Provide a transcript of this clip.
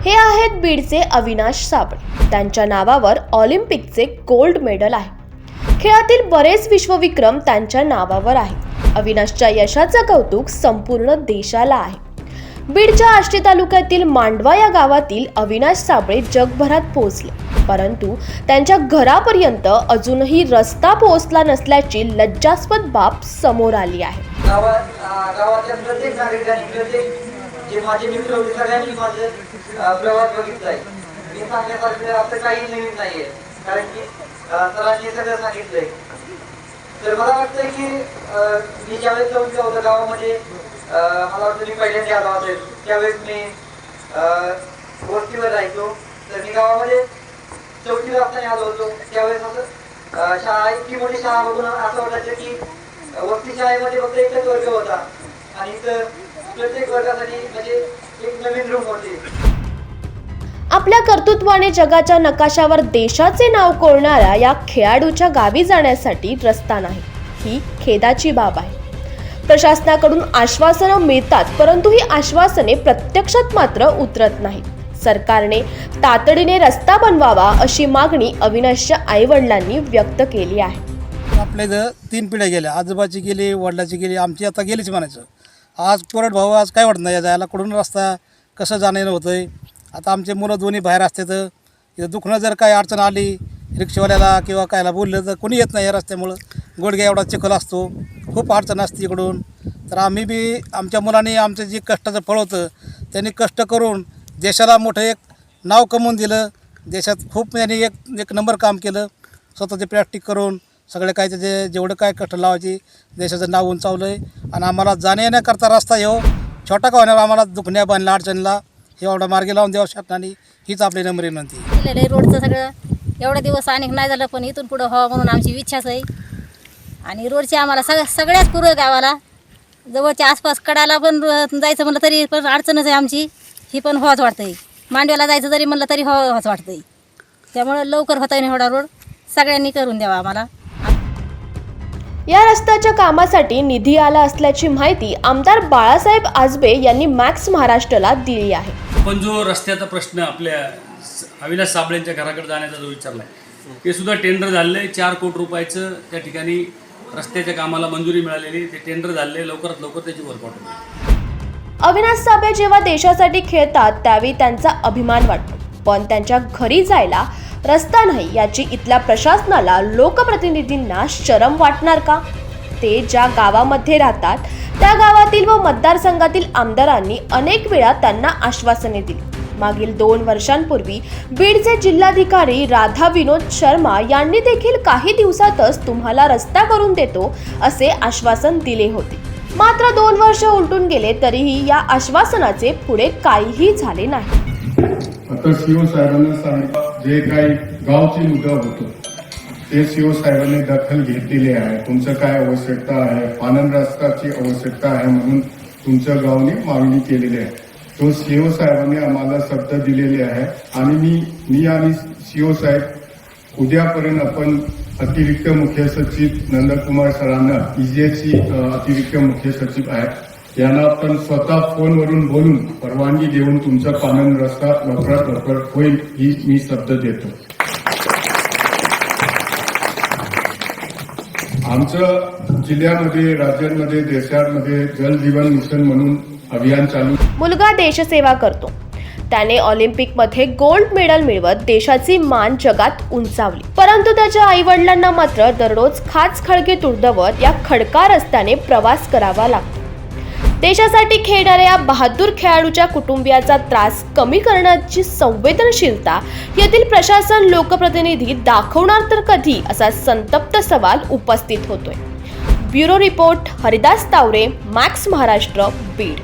हे आहेत बीडचे अविनाश साबळे. त्यांच्या नावावर ऑलिम्पिकचे गोल्ड मेडल आहे. खेळातील बरेच विश्वविक्रम त्यांच्या नावावर आहेत. अविनाशच्या यशाचं कौतुक संपूर्ण देशाला आहे. बीडच्या आष्टी तालुक्यातील मांडवा या गावातील अविनाश साबळे जगभरात पोहोचले. परंतु त्यांच्या घरापर्यंत अजूनही रस्ता पोहोचला नसल्याची लज्जास्पद बाब समोर आली आहे. जे माझे मित्र होते सगळ्यांनी माझं प्रवास बघितला आहे. मी सांगण्यासारखं असं काही नवीन नाहीये. कारण की सरांनी सगळं सांगितलंय. तर मला वाटतंय की मी ज्यावेळेस जाऊन होतं गावामध्ये मला वाटतं मी पहिल्यांदा आलो असेल त्यावेळेस मी अं, वस्तीवर राहायचो. तर मी गावामध्ये चौथी असताना आलो होतो. त्यावेळेस असं शाळा इतकी मोठी शाळा बघून असं वाटायचं की वस्ती शाळेमध्ये फक्त एकच वर्ग होता. आणि तर प्रत्येक वर्गासाठी म्हणजे एक नवीन रूम होती. आपल्या कर्तृत्वाने जगाच्या नकाशावर देशाचे नाव कोरणाऱ्या या खेळाडूच्या गावी जाण्यासाठी रस्ता नाही. ही खेदाची बाब आहे. प्रशासनाकडून आश्वासनं मिळतात परंतु ही आश्वासने प्रत्यक्षात मात्र उतरत नाहीत. सरकारने तातडीने रस्ता बनवावा अशी मागणी अविनाशच्या आईवडिलांनी व्यक्त केली आहे. आपल्या इथं तीन पिढ्या गेल्या आजोबाची गेली वडिलाची गेली आमची आता गेलीच म्हणायचं. आज कोरड भाऊ आज काय वाटत नाही? जायला कुठून रस्ता कसं जाणं येणं होतं आहे आता आमचे मुलं दोन्ही बाहेर असते तर इथं दुखणं जर काही अडचण आली रिक्षावाल्याला किंवा कायला बोललं तर कोणी येत नाही या रस्त्यामुळं. गोडग्या एवढा चिखल असतो. खूप अडचण असते इकडून. तर आम्ही बी आमच्या मुलांनी आमचं जे कष्टाचं फळ होतं त्यांनी कष्ट करून देशाला मोठं एक नाव कमवून दिलं. देशात खूप त्यांनी एक एक नंबर काम केलं. स्वतःचे प्रॅक्टिस करून सगळे काय त्याचे जेवढं काय कष्ट लावायची देशाचं नाव उंचावलं आहे आणि आम्हाला जाण्या येण्याकरता रस्ता येऊ. छोटा का होणार आम्हाला दुखण्या बांधल्या अडचणीला हे एवढा मार्गी लावून द्यावं शासनाने. हीच आपली नम्र विनंती. आहे. केलेलं रोडचं सगळं. एवढे दिवस अनेक नाही झालं पण इथून पुढं व्हावं म्हणून आमची इच्छाच आहे. आणि रोडची आम्हाला सग सगळ्याच पूर्व गावाला. जवळच्या आसपास कडाला पण जायचं म्हणलं तरी पण अडचणच आहे आमची. ही पण व्हावंच वाटतंय. मांडव्याला जायचं जरी म्हणलं तरी व्हावंच वाटतंय. त्यामुळं लवकर होता येईल एवढा रोड. सगळ्यांनी करून द्यावा आम्हाला. या रस्त्याच्या कामासाठी निधी आला असल्याची माहिती आमदार बाळासाहेब आजबे यांनी मॅक्स महाराष्ट्राला दिली आहे. पण जो रस्त्याचा प्रश्न आपल्या अविनाश साबळेंच्या घराकडे जाण्याचा जो विचारला आहे ते सुद्धा टेंडर झालेलं आहे. चार कोटी रुपयाचं त्या ठिकाणी रस्त्याच्या कामाला मंजुरी मिळालेली ते टेंडर आहे. लवकरात लवकर त्याची वर्कआउट अविनाश साबळे जेव्हा देशासाठी खेळतात त्यावेळी त्यांचा अभिमान वाटतो. पण त्यांच्या घरी जायला रस्ता नाही याची इथल्या प्रशासनाला लोकप्रतिनिधींना शरम वाटणार का? ते ज्या गावामध्ये राहतात त्या गावातील व मतदारसंघातील आमदारांनी अनेक वेळा त्यांना आश्वासने दिली. मागील दोन वर्षांपूर्वी बीडचे जिल्हाधिकारी राधा विनोद शर्मा यांनी देखील काही दिवसातच तुम्हाला रस्ता करून देतो असे आश्वासन दिले होते. मात्र दोन वर्ष उलटून गेले तरीही या आश्वासनाचे पुढे काहीही झाले नाही. जे काही गावची मुद्दा होतो ते सीओ साहेबांनी दखल घेतलेली आहे. तुमचं काय आवश्यकता आहे? आनंद रस्ताची आवश्यकता आहे म्हणून तुमच्या गावने मागणी केलेली आहे. तो सीओ साहेबांनी आम्हाला शब्द दिलेले आहे आणि मी मी आणि सीओ साहेब उद्यापर्यंत आपण अतिरिक्त मुख्य सचिव नंदकुमार सरांना इजेची अतिरिक्त मुख्य सचिव आहेत. यांना आपण स्वतः फोनवरून बोलून परवानगी देऊन तुमचा पानन रस्ता लवकरात लवकर होईल ही मी शब्द देतो. आमचं जिल्ह्यामध्ये राज्यांमध्ये देशांमध्ये जल जीवन मिशन म्हणून अभियान चालू मुलगा देशसेवा करतो. त्याने ऑलिम्पिकमध्ये गोल्ड मेडल मिळवत देशाची मान जगात उंचावली. परंतु त्याच्या आई वडिलांना मात्र दररोज खाच खळगे तुडवत या खडका रस्त्याने प्रवास करावा लागतो. देशासाठी खेळणाऱ्या या बहादूर खेळाडूच्या कुटुंबियाचा त्रास कमी करण्याची संवेदनशीलता येथील प्रशासन लोकप्रतिनिधी दाखवणार तर कधी असा संतप्त सवाल उपस्थित होतोय. Bureau report Haridas Taware Max Maharashtra Beed.